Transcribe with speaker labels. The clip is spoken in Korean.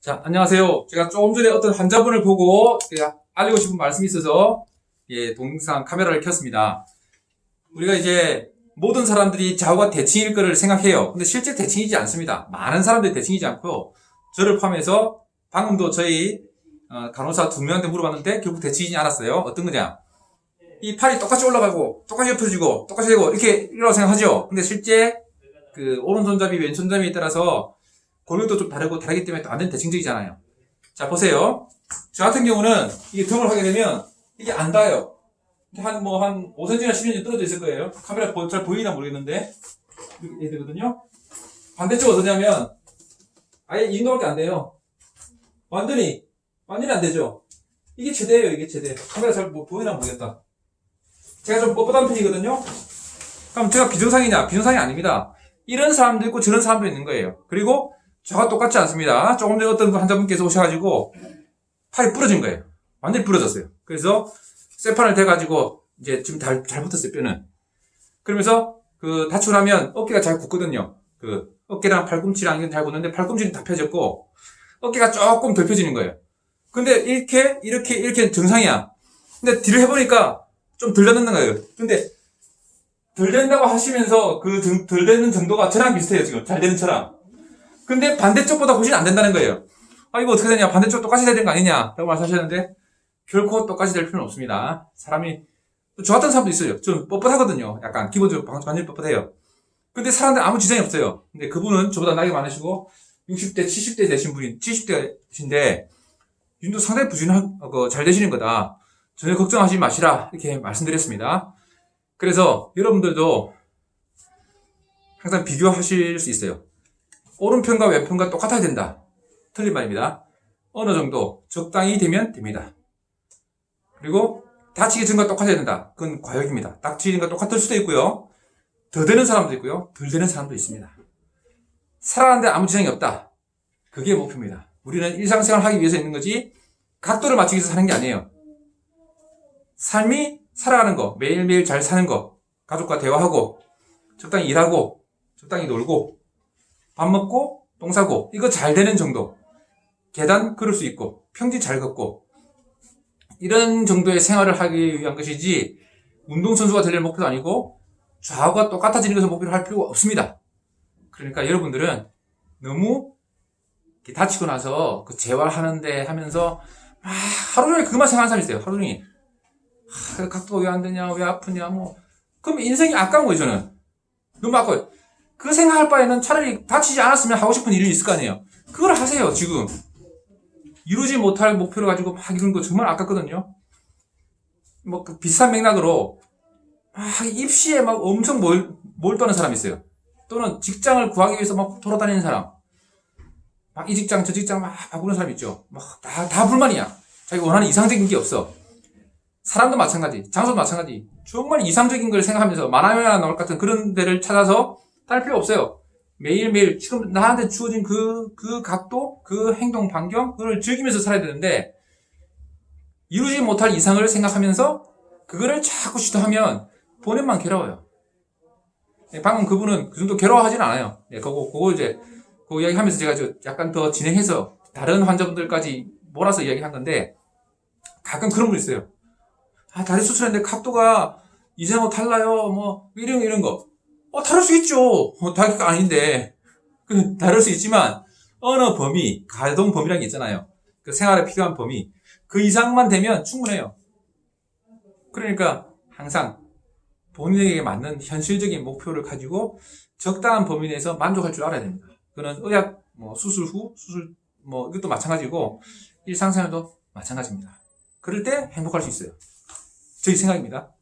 Speaker 1: 자, 안녕하세요. 제가 조금 전에 어떤 환자분을 보고 알리고 싶은 말씀이 있어서 예, 동영상 카메라를 켰습니다. 우리가 이제 모든 사람들이 좌우가 대칭일 거를 생각해요. 근데 실제 대칭이지 않습니다. 많은 사람들이 대칭이지 않고요. 저를 포함해서 방금도 저희 어, 간호사 두 명한테 물어봤는데 결국 대칭이지 않았어요. 어떤 거냐? 이 팔이 똑같이 올라가고 똑같이 엎어지고 똑같이 되고 이렇게 이라고 생각하죠. 근데 실제 그 오른손잡이 왼손잡이에 따라서 골격도 좀 다르고 다르기 때문에 또안 되는 대칭적이잖아요. 자 보세요. 저 같은 경우는 이게 등을 하게 되면 이게 안 닿아요. 한 뭐 한 5cm나 10cm 떨어져 있을 거예요. 카메라 보- 잘 보이나 모르겠는데 이렇게 되거든요. 반대쪽 어떠냐면 아예 이 정도밖에 안 돼요. 완전히 완전히 안 되죠. 이게 최대예요. 이게 최대. 카메라 잘 뭐 보이나 모르겠다. 제가 좀 뻣뻣한 편이거든요. 그럼 제가 비정상이냐? 비정상이 아닙니다. 이런 사람도 있고 저런 사람도 있는 거예요. 그리고 저가 똑같지 않습니다. 조금 전에 어떤 환자분께서 오셔가지고 팔이 부러진 거예요. 완전히 부러졌어요. 그래서 쇠판을 대가지고 이제 지금 잘, 잘 붙었어요, 뼈는. 그러면서 그 다치고 나면 어깨가 잘 굳거든요. 그 어깨랑 팔꿈치랑 이건 잘 굳는데 팔꿈치는 다 펴졌고 어깨가 조금 덜 펴지는 거예요. 근데 이렇게, 이렇게, 이렇게 정상이야. 근데 딜을 해보니까 좀덜 되는 거예요. 근데 덜 된다고 하시면서 그 덜 되는 정도가 저랑 비슷해요, 지금. 잘 되는 저랑. 근데 반대쪽보다 훨씬 안 된다는 거예요. 아, 이거 어떻게 되냐? 반대쪽 똑같이 되는 거 아니냐? 라고 말씀하셨는데, 결코 똑같이 될 필요는 없습니다. 사람이, 또저 같은 사람도 있어요. 좀 뻣뻣하거든요. 약간, 기본적으로 방- 완전히 뻣뻣해요. 근데 사람들 아무 지장이 없어요. 근데 그분은 저보다 나이 많으시고, 60대, 70대 되신 분이, 70대신데, 윤도 상당히 부진한, 어, 그, 잘 되시는 거다. 전혀 걱정하지 마시라. 이렇게 말씀드렸습니다. 그래서 여러분들도 항상 비교하실 수 있어요. 오른편과 왼편과 똑같아야 된다. 틀린 말입니다. 어느 정도 적당히 되면 됩니다. 그리고 다치기 전과 똑같아야 된다. 그건 과욕입니다. 다치는 것 똑같을 수도 있고요. 더 되는 사람도 있고요. 덜 되는 사람도 있습니다. 살아가는데 아무 지장이 없다. 그게 목표입니다. 우리는 일상생활 하기 위해서 있는 거지 각도를 맞추기 위해서 사는 게 아니에요. 삶이 살아가는 거, 매일매일 잘 사는 거, 가족과 대화하고, 적당히 일하고, 적당히 놀고, 밥 먹고, 똥 싸고, 이거 잘 되는 정도. 계단 걸을 수 있고, 평지 잘 걷고, 이런 정도의 생활을 하기 위한 것이지, 운동선수가 되려는 목표도 아니고, 좌우가 똑같아지는 것을 목표로 할 필요가 없습니다. 그러니까 여러분들은 너무 다치고 나서 그 재활하는데 하면서, 막 하루 종일 그만 생각하는 사람이 있어요. 하루 종일. 아, 각도가 왜 안 되냐, 왜 아프냐, 뭐. 그럼 인생이 아까운 거예요, 저는. 너무 아까워요. 그 생각할 바에는 차라리 다치지 않았으면 하고 싶은 일이 있을 거 아니에요. 그걸 하세요, 지금. 이루지 못할 목표를 가지고 막 이런 거 정말 아깝거든요. 뭐, 그 비슷한 맥락으로, 막 입시에 막 엄청 몰, 몰두하는 사람이 있어요. 또는 직장을 구하기 위해서 막 돌아다니는 사람. 막 이 직장, 저 직장 막 바꾸는 사람 있죠. 막 다, 다 불만이야. 자기가 원하는 이상적인 게 없어. 사람도 마찬가지, 장소도 마찬가지. 정말 이상적인 걸 생각하면서 만화영화 나올 것 같은 그런 데를 찾아서 딸 필요 없어요. 매일매일 지금 나한테 주어진 그, 그 각도, 그 행동 반경, 그걸 즐기면서 살아야 되는데, 이루지 못할 이상을 생각하면서 그거를 자꾸 시도하면 본인만 괴로워요. 네, 방금 그분은 그 정도 괴로워하진 않아요. 네, 그거, 그거 이제, 그 이야기 하면서 제가 저 약간 더 진행해서 다른 환자분들까지 몰아서 이야기 한 건데, 가끔 그런 분 있어요. 아, 다리 수술했는데 각도가 이제뭐 달라요. 뭐 이런 이런 거. 어, 다를 수 있죠. 어, 다리가 아닌데. 그 다를 수 있지만 어느 범위, 가동 범위라는 게 있잖아요. 그 생활에 필요한 범위. 그 이상만 되면 충분해요. 그러니까 항상 본인에게 맞는 현실적인 목표를 가지고 적당한 범위 내에서 만족할 줄 알아야 됩니다. 그는 의학, 뭐 수술 후, 수술 뭐 이것도 마찬가지고 일상생활도 마찬가지입니다. 그럴 때 행복할 수 있어요. 저희 생각입니다.